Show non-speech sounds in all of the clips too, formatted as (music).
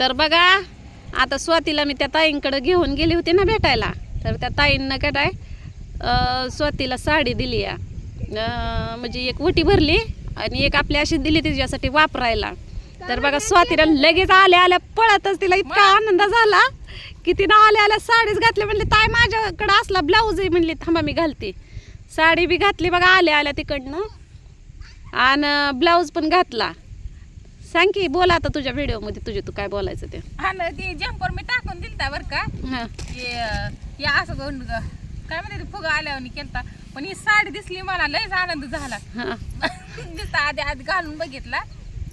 तर बघा आता स्वातीला मी त्या ताईंकडं घेऊन गेली होती ना भेटायला. तर त्या ताईंना काय काय स्वातीला साडी दिली या. म्हणजे एक वटी भरली आणि एक आपली अशी दिली तिच्यासाठी वापरायला. तर बघा स्वातीला लगेच आल्या आल्या पळतच तिला इतका आनंद झाला की तिनं आल्या आल्या साडीच घातली. म्हणली ताई माझ्याकडं असला ब्लाऊजही. म्हणली थांबा मी घालते. साडी बी घातली बघा आल्या आल्या तिकडनं. आणि ब्लाऊज पण घातला. सांग की बोला आता तुझ्या व्हिडिओमध्ये तुझे तू काय बोलायचं ते. हा ना ते जम्पर मी टाकून दिलता बरं का. हां. हे हे असं दोन ग- काय म्हणते फुगा आल्यावर केलता. पण ही साडी दिसली मला लयच आनंद झाला. हां. (laughs) दिसता आधी आधी घालून बघितला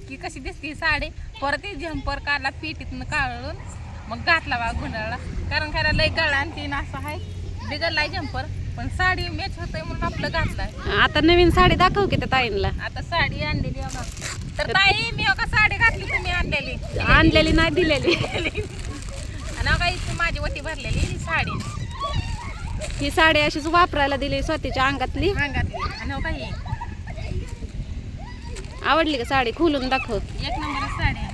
की कशी दिसते ही साडी. परत ती झंपर काढला पिटीतनं काढून मग घातला बा गुंडाळला. कारण खायला लय गळा आणि तीन असं आहे. बिघडलाय झंपर पण साडी मॅच होतंय म्हणून आपलं घातलाय. आता नवीन साडी दाखव की त्या ताईंला. आता साडी आणलेली आहे. तर ताई मी का साडी घातली तुम्ही आणलेली. आणलेली नाही दिलेली. आणि का इथे माझी वटी भरलेली ही साडी. ही साडी अशीच वापरायला दिली स्वतःच्या अंगातली. अंगातली. आणि हो का ही आवडली का साडी? खोलून दाखव. एक नंबर साडी.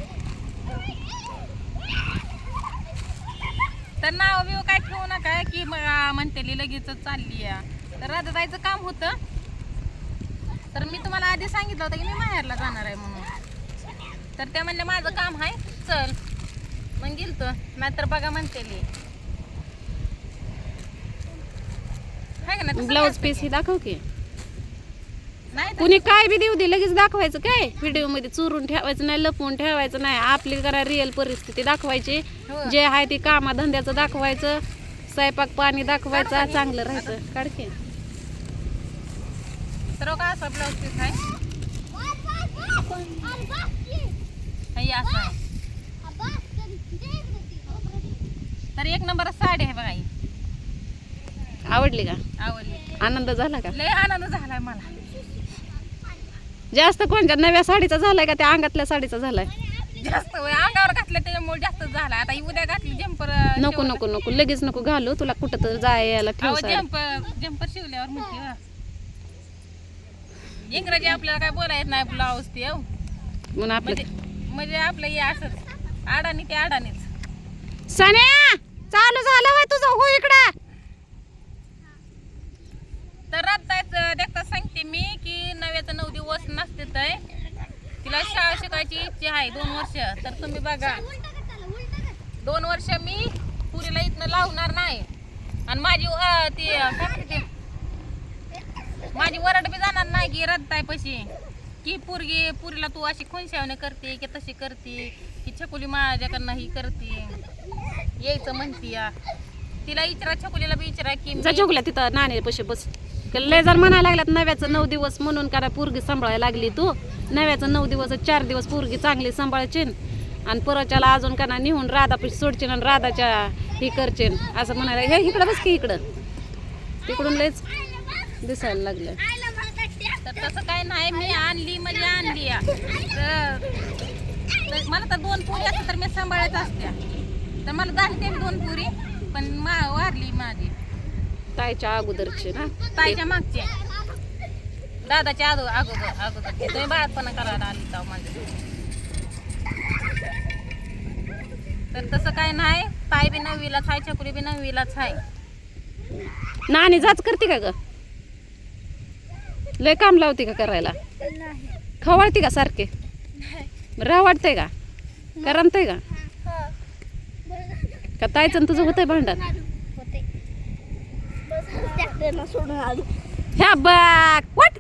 तर नाव बिव काय ठेवू नका की म्हणतेली लगेच चालली आहे तर राधा जायचं काम होतं तर मी तुम्हाला आधी सांगितलं होतं की मी माहेरला जाणार आहे म्हणून. तर त्या म्हणले माझं काम आहे चल. मग गेलतो. नाहीतर बघा म्हणतेली आहे का नाही तसं ब्लाऊज पीस ही दाखव की? नाही कुणी काय बी देऊ दे लगेच दाखवायचं काय? व्हिडिओमध्ये चुरून ठेवायचं नाही लपवून ठेवायचं नाही. आपली करा रिअल परिस्थिती दाखवायची. हो. जे आहे ते कामाधंद्याचं दाखवायचं. स्वयंपाक पाणी दाखवायचं. चांगलं राहायचं. काढके तर का असं ब्लाऊज पीस आहे हे असं आहे तर एक नंबर साडी आहे बघा ही. आवडली का? आवडली. आनंद झाला का? लय आनंद झालाय मला. जास्त कोणत्या नव्या साडीचा झालाय का? त्या अंगातल्या साडीचा झालाय. जास्त वय अंगावर घातलं त्याच्यामुळे जास्त झाला. आता ही उद्या घातली जम्पर नको नको नको. लगेच नको घालू. तुला कुठं तर जाय यायला ठेव साडी. जम्पर जम्पर शिवल्यावर म्हणते. इंग्रजी आपल्याला काय बोलायला येत नाही ब्लाऊज ते हो. म्हणून आपलं म्हणजे म्हणजे आपलं हे असंच. अडाणी ते अडाणीच. सन्या चालू झालं होय तुझं हो इकडं. तर रात्ताच देखता सांगते मी की नव्याचं नऊ दिवस नसते तर तिला शाळा शिकायची इच्छा आहे दोन वर्ष. तर तुम्ही बघा. दोन वर्ष मी पुरीला इथनं लावणार नाही. आणि माझी अं, ती अं, काय? माझी वरड बी जाणार नाही की रद्दाय पशी. की पुरगी पुरीला तू अशी खुनशावणे करते की तशी करते की छकुली माझ्याकडनं ही करते. यायचं म्हणती या. तिला विचारा छकुलीला बी विचारा की जा तिथं नाणे पशी बस. लय जर म्हणायला लागल्यात नव्याचं नऊ दिवस म्हणून करा पोरगी सांभाळायला लागली तू. नव्याचं नऊ दिवस चार दिवस पोरगी चांगली सांभाळचीन. आणि परच्याला अजून का निहून राधापाशी सोडचीन आणि राधाच्या ही करचीन. असं म्हणायला हे इकडं बस की इकडं. तिकडून लयच दिसायला लागलं तर तसं काय नाही मी आणली म्हणजे आणली. तर मला तर दोन पुरी असतात तर मी सांभाळत असत्या तर मला झाली ते दोन पुरी पण मा वारली माझी. ताईच्या अगोदरची ना? ताईच्या मागची. दादाच्या अगो अगोदर अगोदर. तुम्ही बाळातपणा करायला आली का माझ्या तर तसं काय नाही. ताई बी नववीलाच आहे छकुली बी नववीलाच आहे. नाणी जाच करते का ग? लय काम लावते का करायला? खवळते का सारखे? राह वाटतंय का? करमतंय का? का ताईचं आणि तुझं होतंय भांडण? ह्या बघ उठ!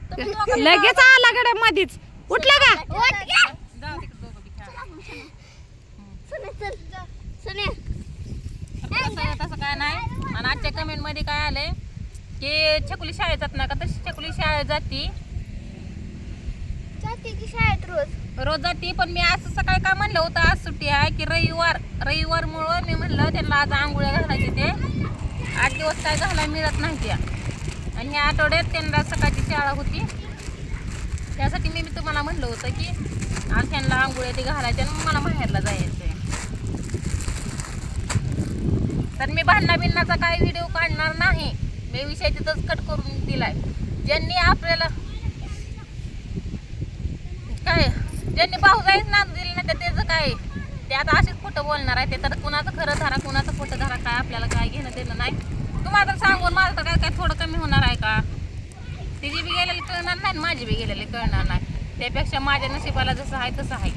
लगेच आला गड्या मधीच. उठला का? तसं काय नाही. आणि आजच्या कमेंटमध्ये काय आलंय? की छकुली शाळेत जात नाही का? तशी छकुली शाळेत जाती. शाळेत रोज. रोज जाते पण मी असं सकाळी काय म्हणलं होतं आज सुट्टी आहे की रविवार रविवार मुळे मी म्हणलं त्यांना आज आंघोळ्या घालायचे ते. आठ दिवस काय घालायला मिळत नाही त्या आणि ह्या आठवड्यात त्यांना सकाळची शाळा होती. त्यासाठी मी मी तुम्हाला म्हणलं होतं की आज त्यांना आंघोळ्या ते घालायचे आणि मला माहेरला जायचं तर मी भांडणा बिन्नाचा काही व्हिडिओ काढणार नाही. मी विषय तिथंच कट करून दिलाय. ज्यांनी आपल्याला काय? ज्यांनी भाऊ जायच ना दिलं नाही तर त्याचं काय? ते आता असेच खोटं बोलणार आहे. ते तर कुणाचं खरं धरा कुणाचं खोटं धरा काय आपल्याला काय घेणं देणं नाही. तुम्हाला तर सांगून माझं तर काय काय थोडं कमी होणार आहे का? तिची बी गेलेली कळणार नाही आणि माझी बी गेलेली कळणार नाही. त्यापेक्षा माझ्या नशिबाला जसं आहे तसं आहे.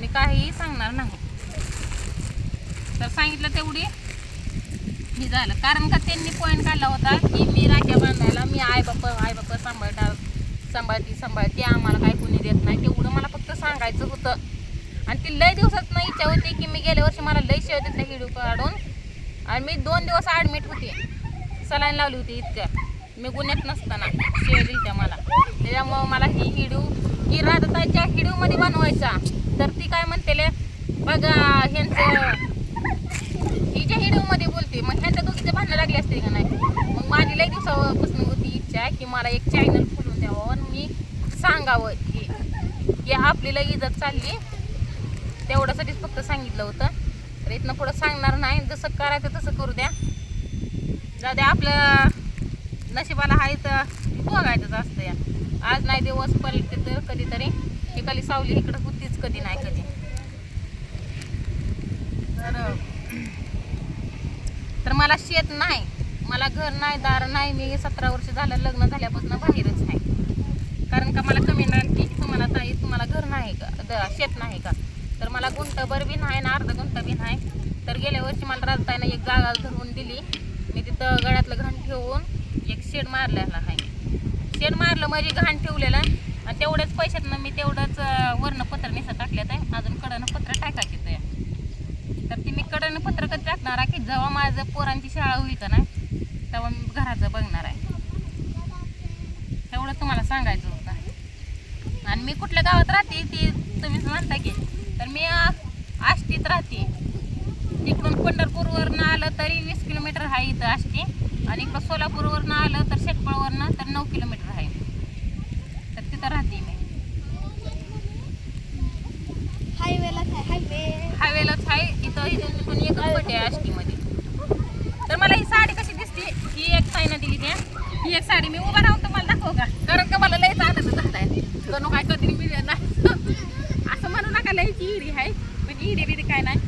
मी काहीही सांगणार नाही. तर सांगितलं तेवढी. मी झालं. कारण का त्यांनी पॉईंट काढला होता की मी राख्या बांधायला मी आई बाप आई बाप सांभाळणार सांभाळती सांभाळती आम्हाला काय कोणी देत नाही. तेवढं मला फक्त सांगायचं होतं. आणि ती लय दिवसात नाही इच्छा होती की मी गेल्या वर्षी मला लय शेव देतल्या हिडू काढून आणि मी दोन दिवस ॲडमिट होते. सलाईन लावली होती इतक्या. मी गुन्ह्यात नसताना शेव दिली त्या मला. त्याच्यामुळं मला ही हिडू ही राधाताईच्या हिडूमध्ये बनवायचा. तर ती काय म्हणतेले बघा ह्यांचं हिच्या हिडूमध्ये बोलते मग ह्यांच्या दोघीचे भांडणं लागले असते का नाही? मग माझी लई दिवसापासून होती इच्छा की मला एक चॅनल खोलून द्यावं आणि मी सांगावं की की आपली लई इज्जत चालली. तेवढ्यासाठीच फक्त सांगितलं होतं. तर इथनं पुढं सांगणार नाही. जसं करायचं तसं करू द्या. जाऊ द्या आपलं नशिबाला आहे तर बघायचंच असतं या. आज नाही दिवस पलटे तर कधीतरी. हे खाली सावली इकडं होतीच कधी नाही कधी. तर तर मला शेत नाही. मला घर नाही दार नाही मी सतरा वर्ष झालं लग्न झाल्यापासून बाहेरच आहे. कारण का मला कमी नाही की तुम्हाला ताई तुम्हाला घर नाही का? द- शेत नाही का? तर मला गुंठभर बी नाही ना अर्धा गुंठ बी नाही. तर गेल्या वर्षी मला राजताईनं एक गागा धरून दिली. मी तिथं गळ्यातलं घाण ठेवून एक शेड मारलेला आहे. शेड मारलं म्हणजे घाण ठेवलेलं आणि तेवढ्याच पैशातनं मी तेवढंच वर्णपत्र पत्र निसं टाकल्यात आहे. अजून कडनं पत्र टाकायचे आहे. तर ती मी कडनं पत्रकच टाकणार आहे की जेव्हा माझं पोरांची शाळा होईल का नाही तेव्हा मी घराचं बघणार आहे. एवढं तुम्हाला सांगायचं होतं. आणि मी कुठल्या गावात राहते ती तुम्ही म्हणता की. तर मी आष्टीत राहते. तिकडून पंढरपूरवरनं आलं तरी वीस किलोमीटर आहे इथं आष्टी. आणि इकडं सोलापूरवरनं आलं तर शेटपळवरनं तर नऊ किलोमीटर आहे. तर तिथं राहते मी. हायवेला काय हायवे हायवेलाच आहे इथं इथून तिथून एकच पट आहे आष्टीमध्ये तर मला ही साडी कशी दिसते ही एक ताईनं दिली त्या ही एक साडी मी उभा राहून तुम्हाला दाखवू का? कारण का मला लयच आनंद झालाय. जणू काय कधी मी नाही. असं म्हणू नका लयची इडी आहे म्हणजे पण इडी बिडी काय नाही.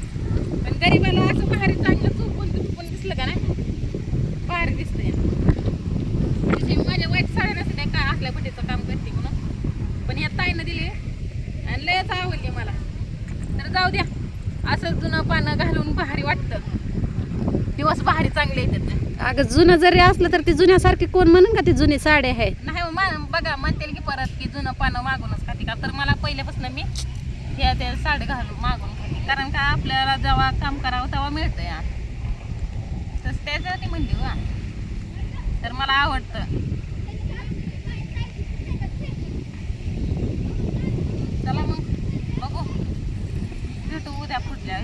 पण गरीबाला असं भारी चांगलं चुकून चुकून दिसलं का नाही? भारी दिसतंय. तशी माझ्या वाईट साड्या नसते का असल्या बटीचं काम करते म्हणून. पण या ताईनं दिली आणि लयच आवडली मला. तर जाऊ द्या. असं जुनं पानं घालून भारी वाटतं. दिवस भारी चांगले येतात. अगं जुनं जरी असलं तर ती जुन्यासारखी कोण म्हणून का ती जुनी साडी आहे? नाही हो, बघा म्हणतील की परत की जुनं पानं मागूनच खाते का? तर मला पहिल्यापासून मी त्या त्या साडी घालून मागून खाते कारण का आपल्याला जेव्हा काम करावं तेव्हा मिळतं या. तसं त्याच्यासाठी म्हणली म्हणते तर मला आवडतं. चला मग बघू. भेटू उद्या पुढल्या